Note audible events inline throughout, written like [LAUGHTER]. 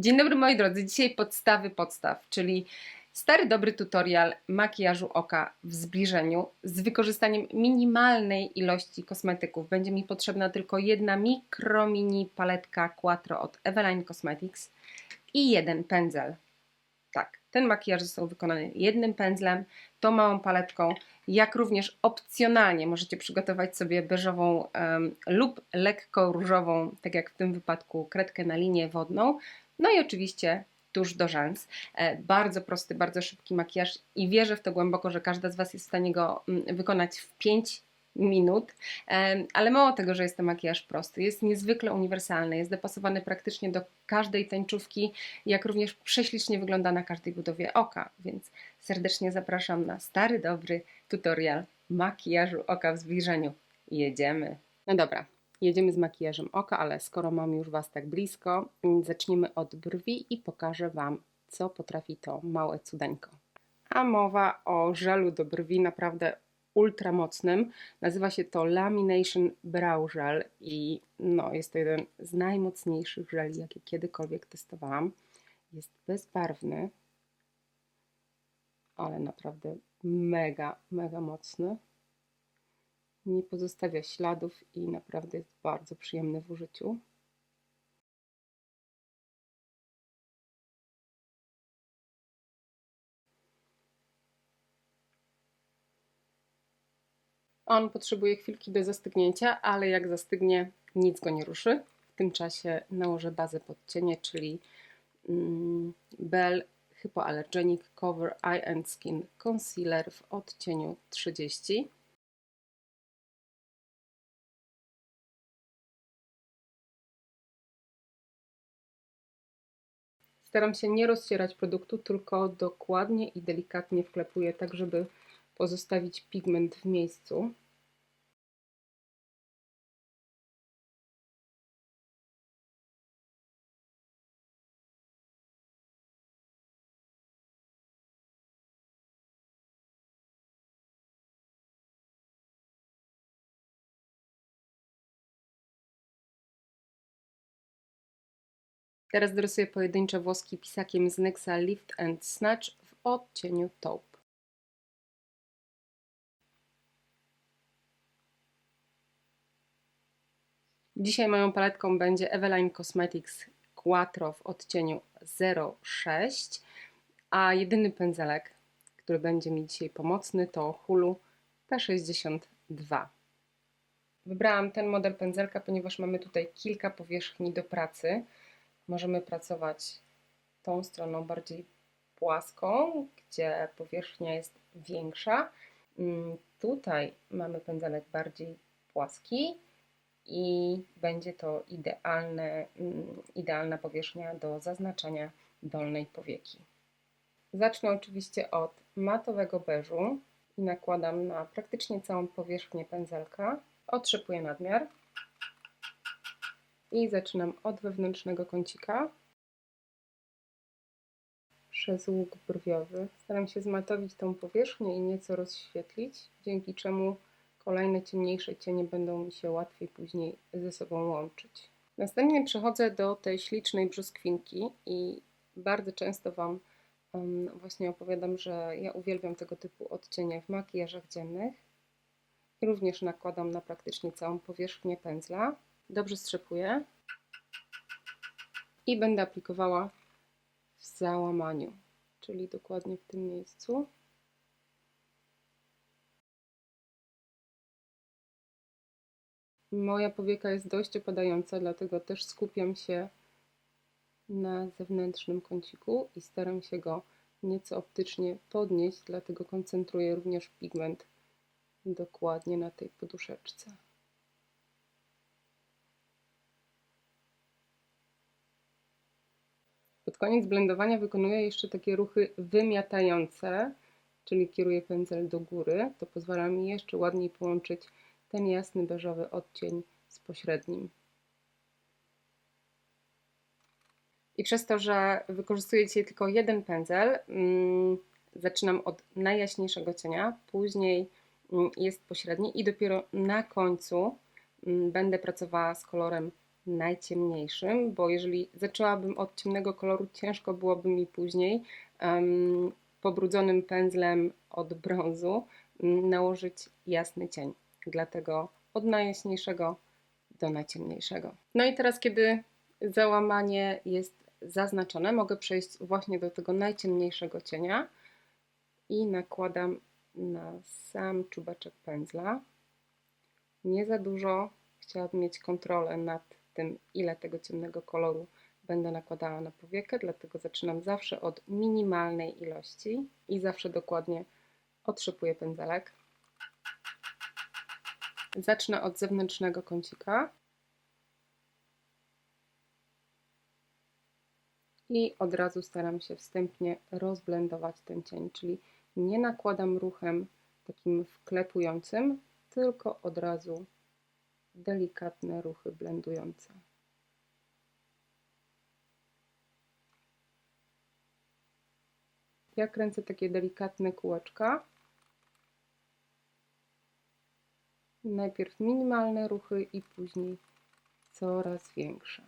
Dzień dobry moi drodzy, dzisiaj podstawy podstaw, czyli stary dobry tutorial makijażu oka w zbliżeniu z wykorzystaniem minimalnej ilości kosmetyków. Będzie mi potrzebna tylko jedna mikro mini paletka Quattro od Eveline Cosmetics i jeden pędzel. Tak, ten makijaż został wykonany jednym pędzlem, tą małą paletką, jak również opcjonalnie możecie przygotować sobie beżową um, lub lekko różową, tak jak w tym wypadku, kredkę na linię wodną, no i oczywiście tuż do rzęs. E, bardzo prosty, bardzo szybki makijaż i wierzę w to głęboko, że każda z Was jest w stanie go mm, wykonać w 5 minut, e, ale mało tego, że jest to makijaż prosty, jest niezwykle uniwersalny, jest dopasowany praktycznie do każdej tańczówki, jak również prześlicznie wygląda na każdej budowie oka, więc serdecznie zapraszam na stary, dobry tutorial makijażu oka w zbliżeniu. Jedziemy. No dobra, Jedziemy z makijażem oka, ale skoro mam już Was tak blisko, zaczniemy od brwi i pokażę Wam, co potrafi to małe cudeńko. A mowa o żelu do brwi naprawdę ultra mocnym. Nazywa się to Lamination Brow Gel i no, jest to jeden z najmocniejszych żeli, jakie kiedykolwiek testowałam. Jest bezbarwny, ale naprawdę mega, mega mocny nie pozostawia śladów i naprawdę jest bardzo przyjemny w użyciu. On potrzebuje chwilki do zastygnięcia, ale jak zastygnie, nic go nie ruszy. W tym czasie nałożę bazę pod cienie, czyli mm, Bell Hypoallergenic Cover Eye and Skin Concealer w odcieniu 30. Staram się nie rozcierać produktu, tylko dokładnie i delikatnie wklepuję, tak żeby pozostawić pigment w miejscu. Teraz dorysuję pojedyncze włoski pisakiem z NYXa Lift and Snatch w odcieniu taupe. Dzisiaj moją paletką będzie Eveline Cosmetics Quattro w odcieniu 06, a jedyny pędzelek, który będzie mi dzisiaj pomocny to Hulu P62. Wybrałam ten model pędzelka, ponieważ mamy tutaj kilka powierzchni do pracy możemy pracować tą stroną bardziej płaską, gdzie powierzchnia jest większa. Mm, tutaj mamy pędzelek bardziej płaski i będzie to idealne, mm, idealna powierzchnia do zaznaczania dolnej powieki. Zacznę oczywiście od matowego beżu i nakładam na praktycznie całą powierzchnię pędzelka. Otrzepuję nadmiar i zaczynam od wewnętrznego kącika przez łuk brwiowy. Staram się zmatowić tą powierzchnię i nieco rozświetlić, dzięki czemu kolejne ciemniejsze cienie będą mi się łatwiej później ze sobą łączyć. Następnie przechodzę do tej ślicznej brzoskwinki i bardzo często Wam właśnie opowiadam, że ja uwielbiam tego typu odcienie w makijażach dziennych. Również nakładam na praktycznie całą powierzchnię pędzla dobrze strzepuję i będę aplikowała w załamaniu, czyli dokładnie w tym miejscu. Moja powieka jest dość opadająca, dlatego też skupiam się na zewnętrznym kąciku i staram się go nieco optycznie podnieść, dlatego koncentruję również pigment dokładnie na tej poduszeczce. Pod koniec blendowania wykonuję jeszcze takie ruchy wymiatające, czyli kieruję pędzel do góry. To pozwala mi jeszcze ładniej połączyć ten jasny beżowy odcień z pośrednim. I przez to, że wykorzystuję dzisiaj tylko jeden pędzel, mm, zaczynam od najjaśniejszego cienia, później mm, jest pośredni i dopiero na końcu mm, będę pracowała z kolorem najciemniejszym, bo jeżeli zaczęłabym od ciemnego koloru, ciężko byłoby mi później um, pobrudzonym pędzlem od brązu mm, nałożyć jasny cień. Dlatego od najjaśniejszego do najciemniejszego. No i teraz, kiedy załamanie jest zaznaczone, mogę przejść właśnie do tego najciemniejszego cienia i nakładam na sam czubeczek pędzla. Nie za dużo, chciałabym mieć kontrolę nad tym, ile tego ciemnego koloru będę nakładała na powiekę, dlatego zaczynam zawsze od minimalnej ilości i zawsze dokładnie otrzepuję pędzelek. Zacznę od zewnętrznego kącika. I od razu staram się wstępnie rozblendować ten cień, czyli nie nakładam ruchem takim wklepującym, tylko od razu delikatne ruchy blendujące. Ja kręcę takie delikatne kółeczka. Najpierw minimalne ruchy i później coraz większe.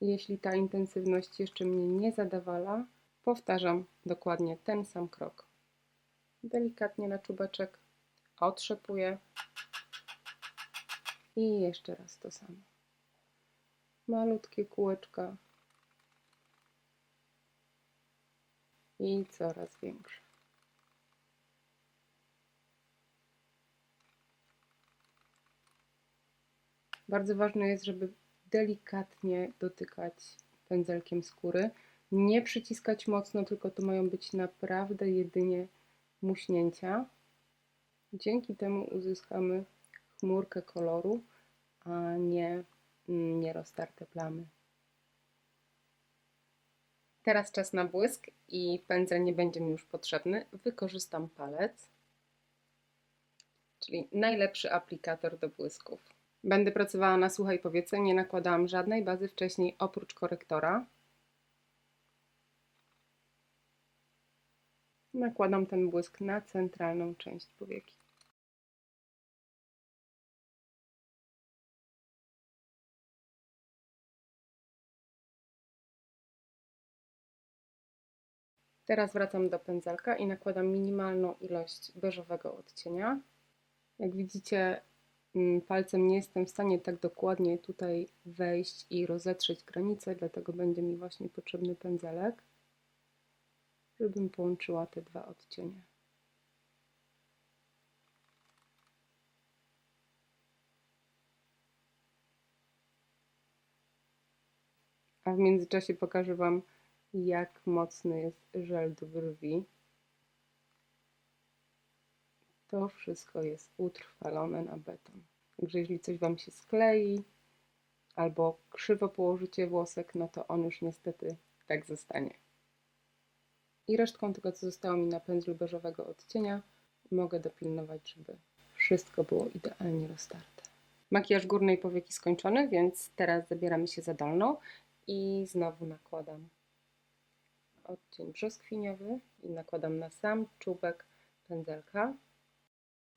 Jeśli ta intensywność jeszcze mnie nie zadawala, powtarzam dokładnie ten sam krok. Delikatnie na czubeczek otrzepuję i jeszcze raz to samo. Malutkie kółeczka i coraz większe. Bardzo ważne jest, żeby delikatnie dotykać pędzelkiem skóry. Nie przyciskać mocno, tylko to mają być naprawdę jedynie muśnięcia. Dzięki temu uzyskamy chmurkę koloru, a nie nieroztarte plamy. Teraz czas na błysk i pędzel nie będzie mi już potrzebny. Wykorzystam palec, czyli najlepszy aplikator do błysków. Będę pracowała na suchej powiece, nie nakładałam żadnej bazy wcześniej oprócz korektora. Nakładam ten błysk na centralną część powieki. Teraz wracam do pędzelka i nakładam minimalną ilość beżowego odcienia. Jak widzicie, mm, palcem nie jestem w stanie tak dokładnie tutaj wejść i rozetrzeć granice, dlatego będzie mi właśnie potrzebny pędzelek, żebym połączyła te dwa odcienie. A w międzyczasie pokażę Wam, jak mocny jest żel do brwi. To wszystko jest utrwalone na beton. Także jeżeli coś Wam się sklei albo krzywo położycie włosek, no to on już niestety tak zostanie. I resztką tego, co zostało mi na pędzlu beżowego odcienia, mogę dopilnować, żeby wszystko było idealnie roztarte. Makijaż górnej powieki skończony, więc teraz zabieramy się za dolną i znowu nakładam odcień brzoskwiniowy i nakładam na sam czubek pędzelka.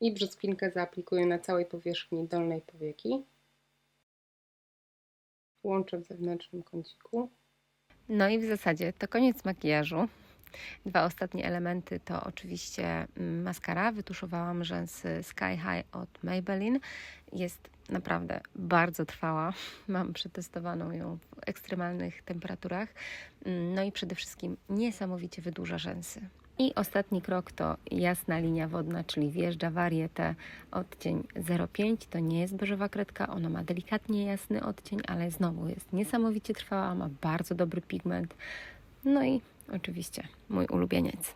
I brzoskwinkę zaaplikuję na całej powierzchni dolnej powieki. Łączę w zewnętrznym kąciku. No i w zasadzie to koniec makijażu. Dwa ostatnie elementy to oczywiście mm, maskara. Wytuszowałam rzęsy Sky High od Maybelline. Jest naprawdę bardzo trwała. [LAUGHS] Mam przetestowaną ją w ekstremalnych temperaturach. Mm, No i przede wszystkim niesamowicie wydłuża rzęsy. I ostatni krok to jasna linia wodna, czyli wjeżdża warietę odcień 05. To nie jest beżowa kredka, ona ma delikatnie jasny odcień, ale znowu jest niesamowicie trwała, ma bardzo dobry pigment. No i oczywiście mój ulubieniec.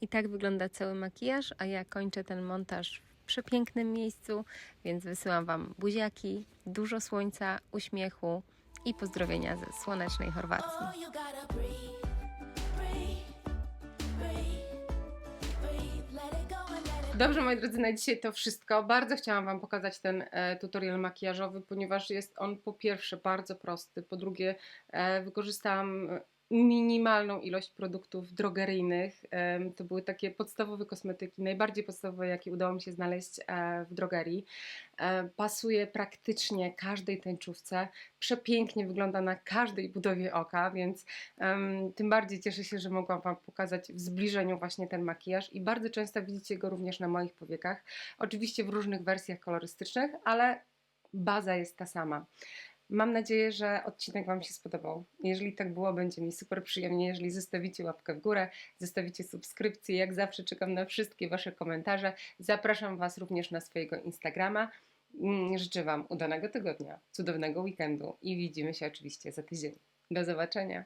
I tak wygląda cały makijaż, a ja kończę ten montaż w przepięknym miejscu, więc wysyłam Wam buziaki, dużo słońca, uśmiechu i pozdrowienia ze słonecznej Chorwacji. Oh, Dobrze, moi drodzy, na dzisiaj to wszystko. Bardzo chciałam Wam pokazać ten e, tutorial makijażowy, ponieważ jest on po pierwsze bardzo prosty, po drugie e, wykorzystałam minimalną ilość produktów drogeryjnych. To były takie podstawowe kosmetyki, najbardziej podstawowe, jakie udało mi się znaleźć e, w drogerii. E, Pasuje praktycznie każdej tęczówce, przepięknie wygląda na każdej budowie oka, więc tym bardziej cieszę się, że mogłam Wam pokazać w zbliżeniu właśnie ten makijaż i bardzo często widzicie go również na moich powiekach. Oczywiście w różnych wersjach kolorystycznych, ale baza jest ta sama. Mam nadzieję, że odcinek Wam się spodobał. Jeżeli tak było, będzie mi super przyjemnie, jeżeli zostawicie łapkę w górę, zostawicie subskrypcję. Jak zawsze czekam na wszystkie Wasze komentarze. Zapraszam Was również na swojego Instagrama. Mm, Życzę Wam udanego tygodnia, cudownego weekendu i widzimy się oczywiście za tydzień. Do zobaczenia.